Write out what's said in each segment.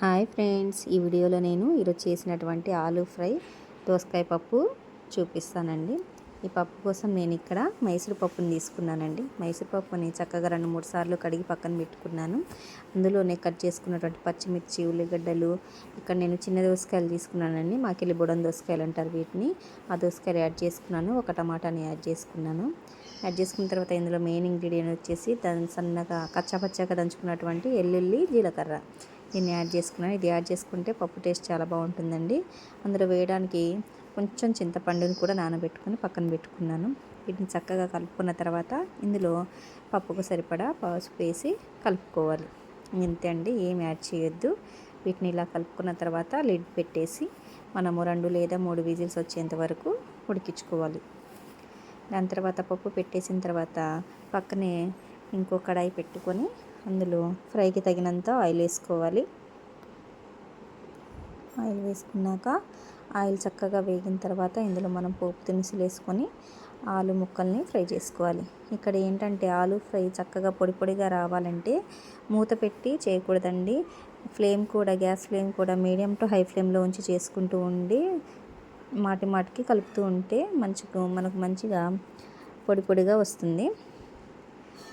Hi friends ఈ వీడియోలో నేను ఈరోజు చేసినటువంటి ఆలూ ఫ్రై దోసకాయ పప్పు చూపిస్తానండి. ఈ పప్పు కోసం నేను ఇక్కడ మైసూరు పప్పుని తీసుకున్నానండి. మైసూరు పప్పుని చక్కగా రెండు మూడు సార్లు కడిగి పక్కన పెట్టుకున్నాను. అందులోనే కట్ చేసుకున్నటువంటి పచ్చిమిర్చి ఉల్లిగడ్డలు ఇక్కడ నేను చిన్న దోసకాయలు తీసుకున్నానండి. మాకెళ్ళి బుడన్ దోసకాయలు అంటారు వీటిని. ఆ దోసకాయలు యాడ్ చేసుకున్నాను. ఒక టమాటాని యాడ్ చేసుకున్నాను. యాడ్ చేసుకున్న తర్వాత ఇందులో మెయిన్ ఇంగ్రీడియంట్ వచ్చేసి దాని సన్నగా కచ్చాపచ్చాగా దంచుకున్నటువంటి ఎల్లుల్లి జీలకర్ర. దీన్ని యాడ్ చేసుకున్నాను. ఇది యాడ్ చేసుకుంటే పప్పు టేస్ట్ చాలా బాగుంటుందండి. అందులో వేయడానికి కొంచెం చింతపండుని కూడా నానబెట్టుకొని పక్కన పెట్టుకున్నాను. వీటిని చక్కగా కలుపుకున్న తర్వాత ఇందులో పప్పుకు సరిపడా పసుపు వేసి కలుపుకోవాలి. ఇంతే అండి ఏం యాడ్ చేయొద్దు. వీటిని ఇలా కలుపుకున్న తర్వాత లిడ్ పెట్టేసి మనము రెండు లేదా మూడు విజిల్స్ వచ్చేంత వరకు ఉడికించుకోవాలి. దాని తర్వాత పప్పు పెట్టేసిన తర్వాత పక్కనే ఇంకో కడాయి పెట్టుకొని అందులో ఫ్రైకి తగినంత ఆయిల్ వేసుకోవాలి. ఆయిల్ వేసుకున్నాక ఆయిల్ చక్కగా వేగిన తర్వాత ఇందులో మనం పోపు దినుసులు వేసుకొని ఆలు ముక్కల్ని ఫ్రై చేసుకోవాలి. ఇక్కడ ఏంటంటే ఆలు ఫ్రై చక్కగా పొడి పొడిగా రావాలంటే మూత పెట్టి చేయకూడదండి. ఫ్లేమ్ కూడా గ్యాస్ ఫ్లేమ్ కూడా మీడియం టు హై ఫ్లేమ్లో ఉంచి చేసుకుంటూ ఉండి మాటి మాటికి కలుపుతూ ఉంటే మంచిగా మనకు మంచిగా పొడి పొడిగా వస్తుంది.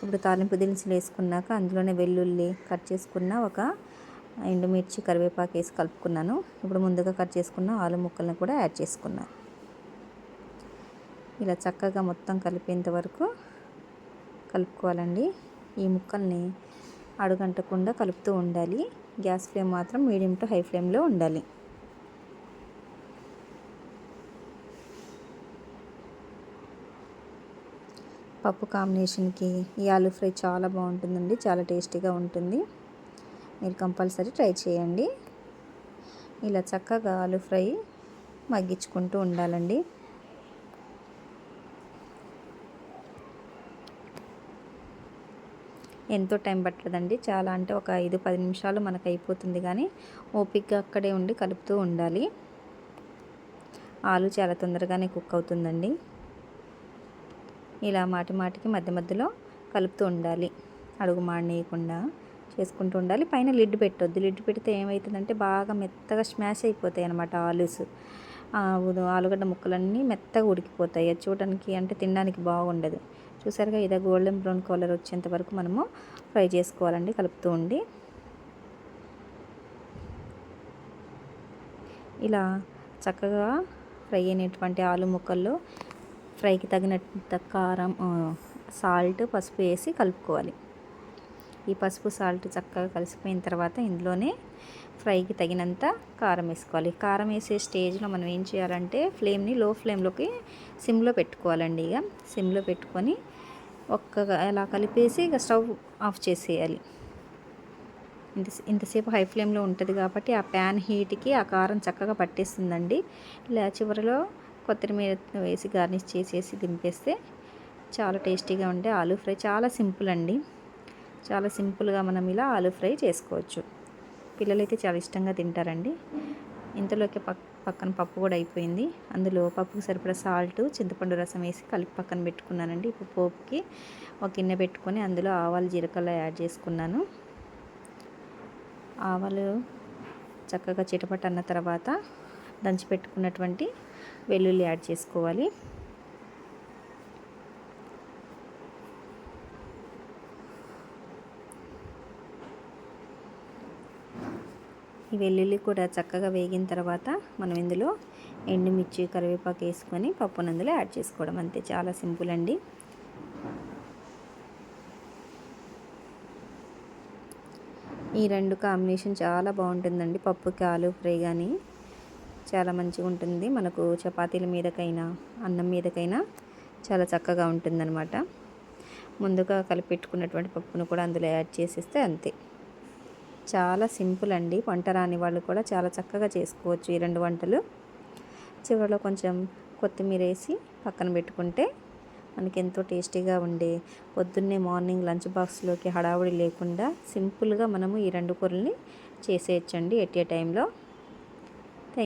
ఇప్పుడు తాలింపు దినుసులు వేసుకున్నాక అందులోనే వెల్లుల్లి కట్ చేసుకున్న ఒక ఎండుమిర్చి కరివేపాకు వేసి కలుపుకున్నాను. ఇప్పుడు ముందుగా కట్ చేసుకున్న ఆలు ముక్కలను కూడా యాడ్ చేసుకున్నాను ఇలా చక్కగా మొత్తం కలిపేంత వరకు కలుపుకోవాలండి. ఈ ముక్కల్ని అడుగంటకుండా కలుపుతూ ఉండాలి. గ్యాస్ ఫ్లేమ్ మాత్రం మీడియం టు హై ఫ్లేమ్లో ఉండాలి. పప్పు కాంబినేషన్కి ఈ ఆలూ ఫ్రై చాలా బాగుంటుందండి చాలా టేస్టీగా ఉంటుంది. మీరు కంపల్సరీ ట్రై చేయండి. ఇలా చక్కగా ఆలూ ఫ్రై మగ్గించుకుంటూ ఉండాలండి. ఎంతో టైం పట్టదండి చాలా అంటే ఒక ఐదు పది నిమిషాలు మనకు అయిపోతుంది కానీ ఓపిక్గా అక్కడే ఉండి కలుపుతూ ఉండాలి. ఆలు చాలా తొందరగానే కుక్ అవుతుందండి. ఇలా మాటి మాటికి మధ్య మధ్యలో కలుపుతూ ఉండాలి. అడుగు మాడనీయకుండా చేసుకుంటూ ఉండాలి. పైన లిడ్ పెట్టొద్దు. లిడ్ పెడితే ఏమవుతుందంటే బాగా మెత్తగా స్మాష్ అయిపోతాయి అనమాట ఆలూస్. ఆలుగడ్డ ముక్కలన్నీ మెత్తగా ఉడికిపోతాయి. అది చూడడానికి అంటే తినడానికి బాగుండదు. చూసారుగా ఇదే గోల్డెన్ బ్రౌన్ కలర్ వచ్చేంత వరకు మనము ఫ్రై చేసుకోవాలండి. కలుపుతూ ఉండి. ఇలా చక్కగా ఫ్రై అయినటువంటి ఆలు ముక్కల్లో ఫ్రైకి తగినంత కారం సాల్ట్ పసుపు వేసి కలుపుకోవాలి. ఈ పసుపు సాల్ట్ చక్కగా కలిసిపోయిన తర్వాత ఇందులోనే ఫ్రైకి తగినంత కారం వేసుకోవాలి. కారం వేసే స్టేజ్లో మనం ఏం చేయాలంటే ఫ్లేమ్ని లో ఫ్లేమ్లోకి సిమ్లో పెట్టుకోవాలండి ఇక. సిమ్లో పెట్టుకొని ఒక్క అలా కలిపేసి ఇక స్టవ్ ఆఫ్ చేసేయాలి. ఇంత ఇంతసేపు హై ఫ్లేమ్లో ఉంటుంది కాబట్టి ఆ ప్యాన్ హీట్కి ఆ కారం చక్కగా పట్టేస్తుందండి. ఇలా చివరిలో కొత్తిమీర వేసి గార్నిష్ చేసేసి దింపేస్తే చాలా టేస్టీగా ఉండే ఆలూ ఫ్రై. చాలా సింపుల్ అండి. చాలా సింపుల్గా మనం ఇలా ఆలూ ఫ్రై చేసుకోవచ్చు. పిల్లలైతే చాలా ఇష్టంగా తింటారండి. ఇంతలోకి పక్ పక్కన పప్పు కూడా అయిపోయింది. అందులో పప్పుకి సరిపడా సాల్ట్ చింతపండు రసం వేసి కలిపి పక్కన పెట్టుకున్నానండి. ఇప్పుడు పోపుకి ఒక గిన్నె పెట్టుకొని అందులో ఆవాలు జీలకర్ర యాడ్ చేసుకున్నాను. ఆవాలు చక్కగా చిటపట అన్న తర్వాత దంచి పెట్టుకున్నటువంటి వెల్లుల్లి యాడ్ చేసుకోవాలి. ఈ వెల్లుల్లి కూడా చక్కగా వేగిన తర్వాత మనం ఇందులో ఎండుమిర్చి కరివేపాకు వేసుకొని పప్పు నందులో యాడ్ చేసుకోవడం అంతే. చాలా సింపుల్ అండి. ఈ రెండు కాంబినేషన్ చాలా బాగుంటుందండి. పప్పుకి ఆలు ఫ్రై కానీ చాలా మంచిగా ఉంటుంది. మనకు చపాతీల మీదకైనా అన్నం మీదకైనా చాలా చక్కగా ఉంటుందన్నమాట. ముందుగా కలిపెట్టుకున్నటువంటి పప్పును కూడా అందులో యాడ్ చేసేస్తే అంతే. చాలా సింపుల్ అండి. వంట రాని వాళ్ళు కూడా చాలా చక్కగా చేసుకోవచ్చు ఈ రెండు వంటలు. చివరిలో కొంచెం కొత్తిమీర వేసి పక్కన పెట్టుకుంటే మనకి ఎంతో టేస్టీగా ఉండే పొద్దున్నే మార్నింగ్ లంచ్ బాక్స్లోకి హడావుడి లేకుండా సింపుల్గా మనము ఈ రెండు కూరల్ని చేసేయచ్చండి ఎట్ ఏ టైంలో.